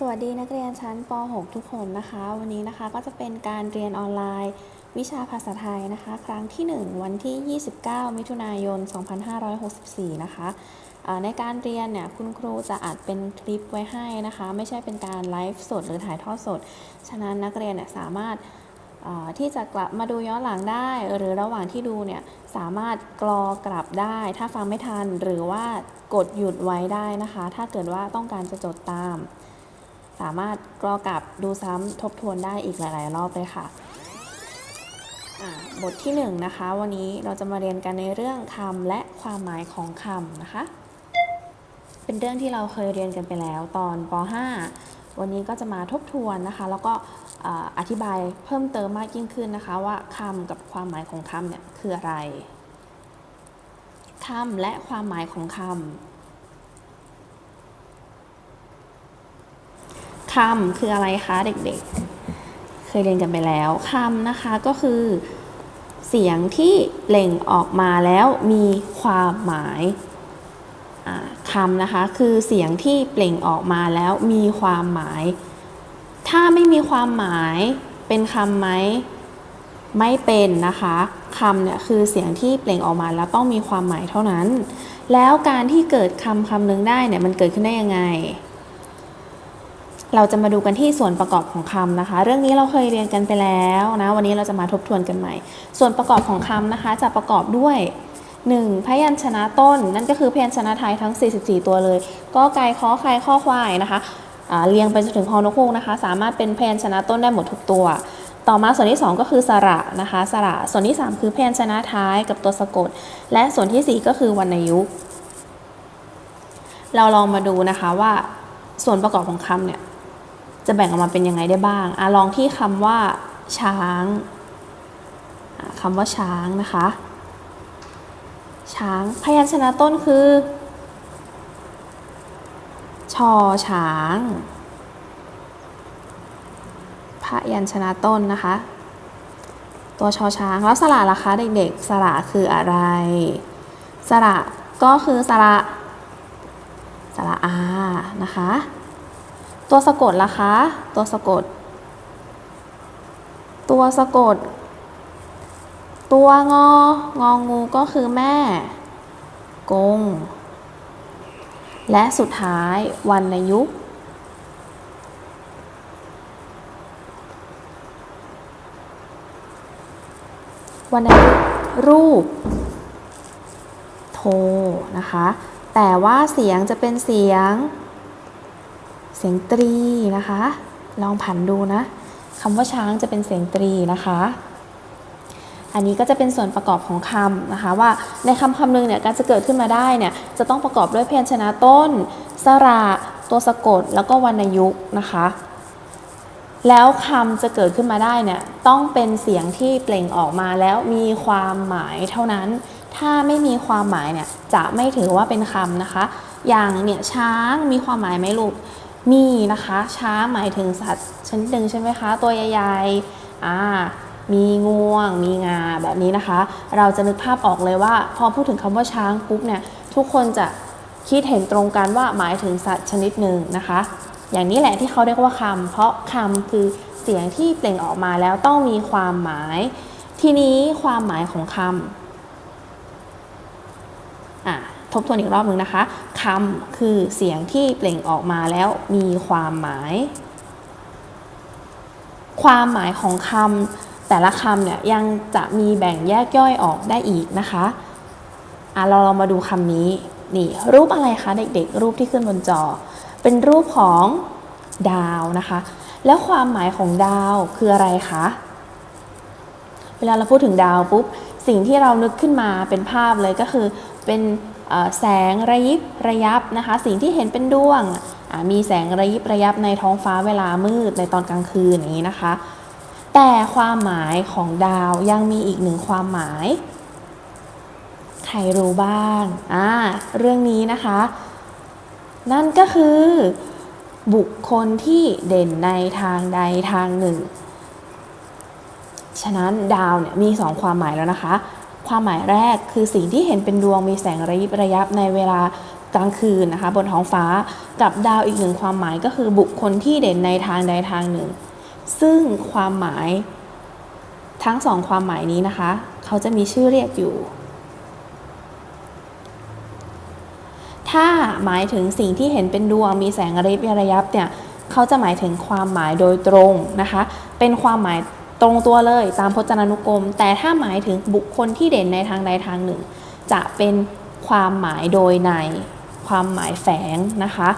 สวัสดีนักเรียนชั้นป .6 ทุกคนนะคะ วันนี้นะคะก็จะเป็นการเรียนออนไลน์ วิชาภาษาไทยนะคะ ครั้งที่ 1 วันที่ 29 มิถุนายน 2564 นะคะอ่าในการเรียนเนี่ยคุณครูจะอัดเป็นคลิปไว้ให้นะคะ ไม่ใช่เป็นการไลฟ์สดหรือถ่ายทอดสด ฉะนั้นนักเรียนเนี่ยสามารถาที่จะกลับมาดูย้อนหลังได้ หรือระหว่างที่ดูเนี่ยสามารถกรอกลับได้ ถ้าฟังไม่ทันหรือว่ากดหยุดไว้ได้นะคะ ถ้าเกิดว่าต้องการจะจดตาม สามารถกรอกลับดูซ้ำทบทวนได้อีกหลาย ๆ รอบเลยค่ะบทที่1นงนะคะ วันนี้เราจะมาเรียนกันในเรื่องคำและความหมายของคำนะคะ เป็นเรื่องที่เราเคยเรียนกันไปแล้วตอนป .5 วันนี้ก็จะมาทบทวนนะคะ แล้วก็อธิบายเพิ่มเติมมากยิ่งขึ้นนะคะ ว่าคำกับความหมายของคำเนี่ยคืออะไรคำและความหมายของคำ คำคืออะไรคะเด็กๆ เคยเรียนกันไปแล้วคำนะคะก็คือ เสียงที่เปล่งออกมาแล้วมีความหมายคำนะคะ คือเสียงที่เปล่งออกมาแล้วมีความหมาย ถ้าไม่มีความหมายเป็นคำไหมไม่เป็นนะคะคำเนี่ยคือเสียงที่เปล่งออกมาแล้วต้องมีความหมายเท่านั้น แล้วการที่เกิดคำคำหนึ่งได้เนี่ยมันเกิดขึ้นได้ยังไง เราจะมาดูกันที่ส่วนประกอบของคำนะคะ เรื่องนี้เราเคยเรียนกันไปแล้วนะวันนี้เราจะมาทบทวนกันใหม่ ส่วนประกอบของคำนะคะ จะประกอบด้วย 1. พยัญชนะต้น นั่นก็คือพยัญชนะไทยทั้ง 44 ตัวเลย ก็ไก่ขอไข่ข้อควายนะคะเรียงไปจนถึงฮอนกฮูกนะคะ สามารถเป็นพยัญชนะต้นได้หมดทุกตัว ต่อมาส่วนที่ 2 ก็คือสระนะคะสระส่วนที่ 3 คือพยัญชนะท้ายกับตัวสะกด และส่วนทีสี่4 ก็คือวรรณยุกต์เราลองมาดูนะคะว่าส่วนประกอบของคำเนี่ย จะแบ่งออกมาเป็นยังไงได้บ้างอลองที่คำว่าช้างคำว่าช้างนะคะ ช้างพยัญชนะต้นคือ ชอช้างพยัญชนะต้นนะคะ ตัวชอช้างแล้วสระล่ะคะเด็กๆ สระคืออะไร สระก็คือสระสระอานะคะ ตัวสะกดล่ะคะ ตัวสะกด ตัวสะกด ตัวงององูก็คือแม่ กง และสุดท้ายวรรณยุกวรรณยุกรูป โทนะคะ แต่ว่าเสียงจะเป็นเสียง เสียงตรีนะคะ ลองผันดูนะคำว่าช้างจะเป็นเสียงตรีนะคะ อันนี้ก็จะเป็นส่วนประกอบของคำนะคะ ว่าในคำคำหนึ่งเนี่ยการจะเกิดขึ้นมาได้เนี่ยจะต้องประกอบด้วยพยัญชนะต้น สระ ตัวสะกด แล้วก็วรรณยุกต์นะคะแล้วคำจะเกิดขึ้นมาได้เนี่ยต้องเป็นเสียงที่เปล่งออกมาแล้วมีความหมายเท่านั้น ถ้าไม่มีความหมายเนี่ยจะไม่ถือว่าเป็นคำนะคะ อย่างเนี่ยช้างมีความหมายไหมลูก มีนะคะ ช้างหมายถึงสัตว์ชนิดหนึ่งใช่ไหมคะ ตัวใหญ่ๆอ่ามีงวง มีงาแบบนี้นะคะ เราจะนึกภาพออกเลยว่า พอพูดถึงคำว่าช้างปุ๊บเนี่ยทุกคนจะคิดเห็นตรงกันว่าหมายถึงสัตว์ชนิดหนึ่งนะคะ อย่างนี้แหละที่เขาเรียกว่าคำเพราะคำคือเสียงที่เปล่งออกมาแล้วต้องมีความหมาย ทีนี้ความหมายของคำอะท บทวนอีกรอบหนึ่งนะคะคำคือเสียงที่เปล่งออกมาแล้วมีความหมาย ความหมายของคำแต่ละคำเนี่ยยังจะมีแบ่งแยกย่อยออกได้อีกนะคะอะเราลองมาดูคำนี้นี่รูปอะไรคะเด็กๆ รูปที่ขึ้นบนจอ เป็นรูปของดาวนะคะ แล้วความหมายของดาวคืออะไรคะเวลาเราพูดถึงดาวปุ๊บสิ่งที่เรานึกขึ้นมาเป็นภาพเลยก็คือเป็น แสงระยิบระยับนะคะ สิ่งที่เห็นเป็นดวง มีแสงระยิบระยับในท้องฟ้าเวลามืดในตอนกลางคืนอย่างนี้นะคะ แต่ความหมายของดาวยังมีอีกหนึ่งความหมาย ใครรู้บ้างอ่าเรื่องนี้นะคะ นั่นก็คือบุคคลที่เด่นในทางใดทางหนึ่ง ฉะนั้นดาวเนี่ยมีสองความหมายแล้วนะคะ ความหมายแรกคือสิ่งที่เห็นเป็นดวงมีแสงระยิบระยับในเวลากลางคืนนะคะบนท้องฟ้ากับดาวอีกหนึ่งความหมายก็คือบุคคลที่เด่นในทางใดทางหนึ่ง ซึ่งความหมายทั้งสองความหมายนี้นะคะ เขาจะมีชื่อเรียกอยู่ ถ้าหมายถึงสิ่งที่เห็นเป็นดวงมีแสงระยิบระยับเนี่ยเขาจะหมายถึงความหมายโดยตรงนะคะ เป็นความหมาย ตรงตัวเลยตามพจนานุกรม แต่ถ้าหมายถึงบุคคลที่เด่นในทางใดทางหนึ่ง จะเป็นความหมายโดยในความหมายแฝงนะคะ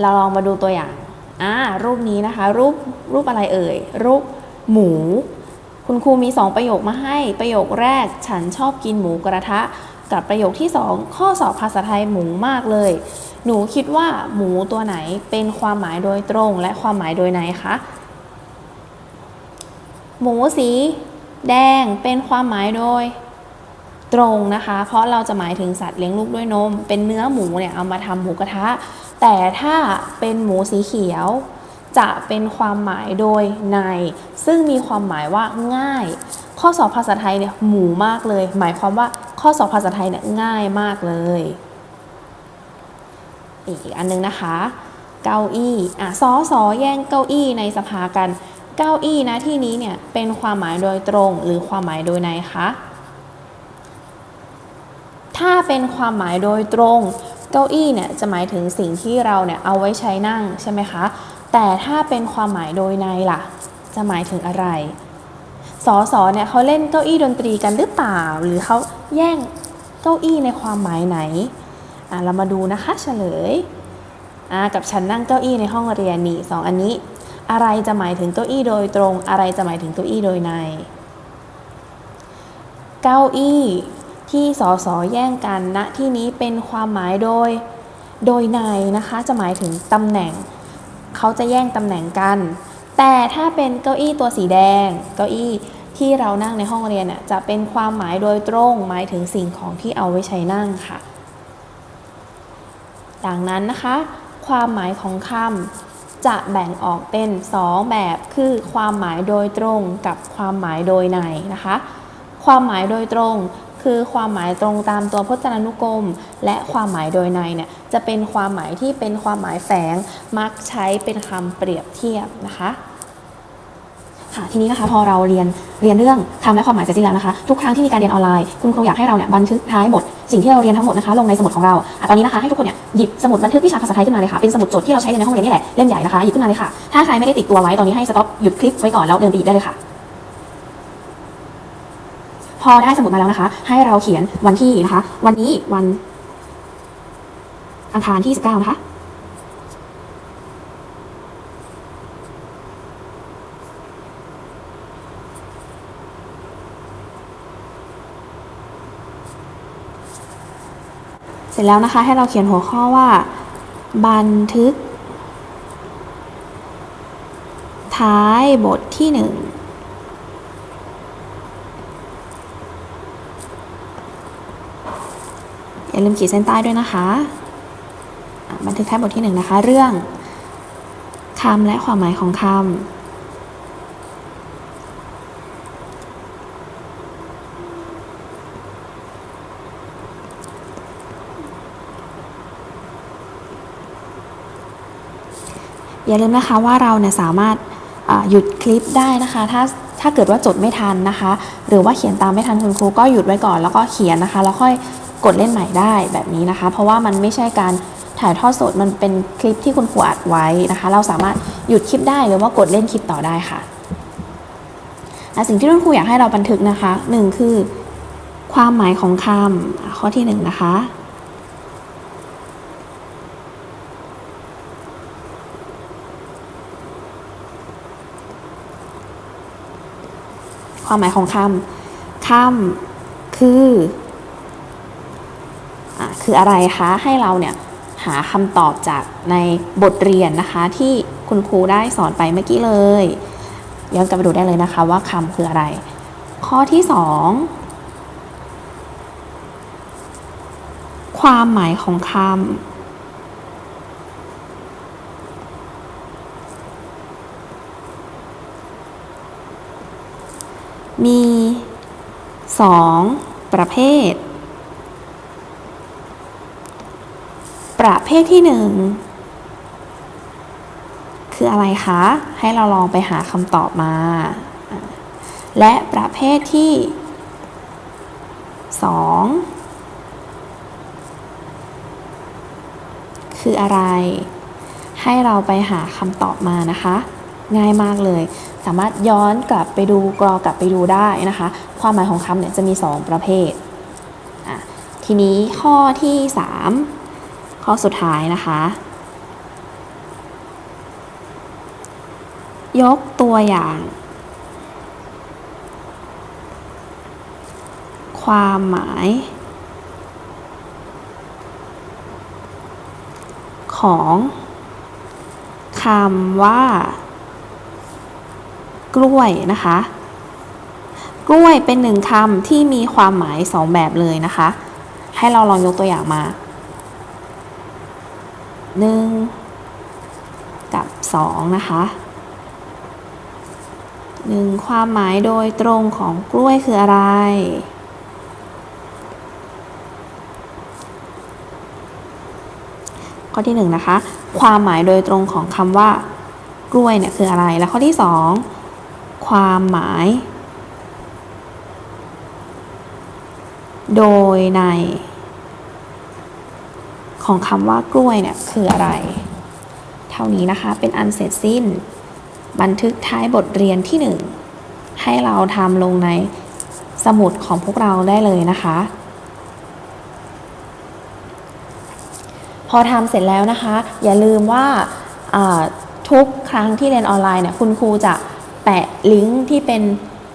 เราลองมาดูตัวอย่างอ่ารูปนี้นะคะ รูปรูปอะไรเอ่ย รูปหมู คุณครูมี 2 ประโยคมาให้ประโยคแรกฉันชอบกินหมูกระทะ กับประโยคที่ 2 ข้อสอบภาษาไทยหมูมากเลย หนูคิดว่าหมูตัวไหนเป็นความหมายโดยตรง และความหมายโดยในคะ หมูสี แดงเป็นความหมายโดย ตรงนะคะ เพราะเราจะหมายถึงสัตว์เลี้ยงลูกด้วยนม เป็นเนื้อหมูเนี่ยเอามาทำหมูกระทะ แต่ถ้าเป็นหมูสีเขียว จะเป็นความหมายโดยใน ซึ่งมีความหมายว่าง่าย ข้อสอบภาษาไทยเนี่ยหมูมากเลย หมายความว่าข้อสอบภาษาไทยเนี่ยง่ายมากเลยอีกอันนึงนะคะ เก้าอี้อะสอสอแย่งเก้าอี้ในสภากัน เก้าอี้นะที่นี้เนี่ยเป็นความหมายโดยตรงหรือความหมายโดยในคะถ้าเป็นความหมายโดยตรง เก้าอี้เนี่ยจะหมายถึงสิ่งที่เราเนี่ยเอาไว้ใช้นั่งใช่ไหมคะ แต่ถ้าเป็นความหมายโดยในล่ะ จะหมายถึงอะไรสอสอเนี่ยเขาเล่นเก้าอี้ดนตรีกันหรือเปล่า หรือเขาแย่งเก้าอี้ในความหมายไหนอะเรามาดูนะคะเฉลยกับฉันนั่งเก้าอี้ในห้องเรียนนี่สองอันนี้ อะไรจะหมายถึงเก้าอี้โดยตรง อะไรจะหมายถึงเก้าอี้โดยใน เก้าอี้ที่สอสอแย่งกันณที่นี้เป็นความหมายโดยโดยในนะคะ จะหมายถึงตำแหน่ง เขาจะแย่งตำแหน่งกัน แต่ถ้าเป็นเก้าอี้ตัวสีแดง เก้าอี้ที่เรานั่งในห้องเรียนน่ะจะเป็นความหมายโดยตรงหมายถึงสิ่งของที่เอาไว้ใช้นั่งค่ะ ดังนั้นนะคะ ความหมายของคำ จะแบ่งออกเป็น 2 แบบคือความหมายโดยตรงกับความหมายโดยในนะคะ ความหมายโดยตรงคือความหมายตรงตามตัวพจนานุกรม และความหมายโดยในเนี่ยจะเป็นความหมายที่เป็นความหมายแฝงมักใช้เป็นคำเปรียบเทียบนะคะค่ะทีนี้นะคะพอเราเรียนเรียนเรื่องคำและความหมายเสร็จสิ้นแล้วนะคะ ทุกครั้งที่มีการเรียนออนไลน์ คุณครูอยากให้เราเนี่ยบันทึกท้ายบท สิ่งที่เราเรียนทั้งหมดนะคะลงในสมุดของเราอะตอนนี้นะคะให้ทุกคนเนี่ยหยิบสมุดบันทึกวิชาภาษาไทยขึ้นมาเลยค่ะเป็นสมุดจดที่เราใช้ในห้องเรียนนี่แหละเล่มใหญ่นะคะหยิบขึ้นมาเลยค่ะถ้าใครไม่ได้ติดตัวไว้ตอนนี้ให้สต็อปหยุดคลิปไว้ก่อนแล้วเดินไปหยิบได้เลยค่ะ พอได้สมุดมาแล้วนะคะ ให้เราเขียนวันที่นะคะ วันนี้วันอังคารที่ 19 นะคะ ร็จแล้วนะคะให้เราเขียนหัวข้อว่า บันทึก ท้ายบทที่หนึ่งอย่าลืมขีดเส้นใต้ด้วยนะคะอะบันทึกท้ายบทที่หนึ่งนะคะ เรื่องคำและความหมายของคำ อย่าลืมนะคะว่าเราเนี่ยสามารถหยุดคลิปได้นะคะ ถ้าถ้าเกิดว่าจดไม่ทันนะคะ หรือว่าเขียนตามไม่ทันคุณครูก็หยุดไว้ก่อนแล้วก็เขียนนะคะ แล้วค่อยกดเล่นใหม่ได้แบบนี้นะคะ เพราะว่ามันไม่ใช่การถ่ายทอดสดมันเป็นคลิปที่คุณครูอัดไว้นะคะ เราสามารถหยุดคลิปได้หรือว่ากดเล่นคลิปต่อได้ค่ะและสิ่งที่คุณครูอยากให้เราบันทึกนะคะหนึ่งคือ ความหมายของคำข้อที่หนึ่งนะคะ ความหมายของคำคำคืออคืออะไรคะให้เราเนี่ยหาคำตอบจากในบทเรียนนะคะ ที่คุณครูได้สอนไปเมื่อกี้เลยย้อนกลับไปดูได้เลยนะคะว่าคำคืออะไร ข้อที่สองความหมายของคำ มีสองประเภท ประเภทที่หนึ่งคืออะไรคะ ให้เราลองไปหาคำตอบมา และประเภทที่สองคืออะไร ให้เราไปหาคำตอบมานะคะ ง่ายมากเลย สามารถย้อนกลับไปดูกรอกลับไปดูได้นะคะ ความหมายของคำเนี่ยจะมี 2 ประเภท ทีนี้ข้อที่ 3 ข้อสุดท้ายนะคะ ยกตัวอย่าง ความหมาย ของคำว่า กล้วยนะคะ กล้วยเป็นหนึ่งคำที่มีความหมายสองแบบเลยนะคะ ให้เราลองยกตัวอย่างมาหนึ่งกับสองนะคะหนึ่งความหมายโดยตรงของกล้วยคืออะไรข้อที่หนึ่งนะคะ ความหมายโดยตรงของคำว่า กล้วยเนี่ยคืออะไร และข้อที่สอง ความหมาย โดยใน ของคำว่ากล้วยเนี่ยคืออะไร เท่านี้นะคะเป็นอันเสร็จสิ้น บันทึกท้ายบทเรียนที่หนึ่งให้เราทำลงในสมุดของพวกเราได้เลยนะคะ พอทำเสร็จแล้วนะคะ อย่าลืมว่าอ่าทุกครั้งที่เรียนออนไลน์เนี่ยคุณครูจะ แปะลิงก์ที่เป็น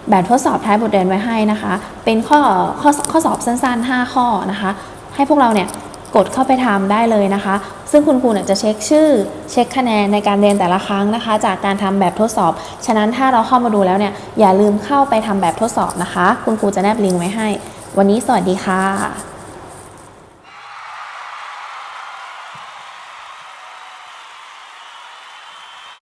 แบบทดสอบท้ายบทเรียนไว้ให้นะคะ เป็นข้อข้อข้อสอบสั้นๆ 5 ข้อนะคะ ให้พวกเราเนี่ยกดเข้าไปทำได้เลยนะคะ ซึ่งคุณครูเนี่ยจะเช็คชื่อ เช็คคะแนนในการเรียนแต่ละครั้งนะคะ จากการทำแบบทดสอบ ฉะนั้นถ้าเราเข้ามาดูแล้วเนี่ยอย่าลืมเข้าไปทำแบบทดสอบนะคะ คุณครูจะแนบลิงก์ไว้ให้ วันนี้สวัสดีค่ะ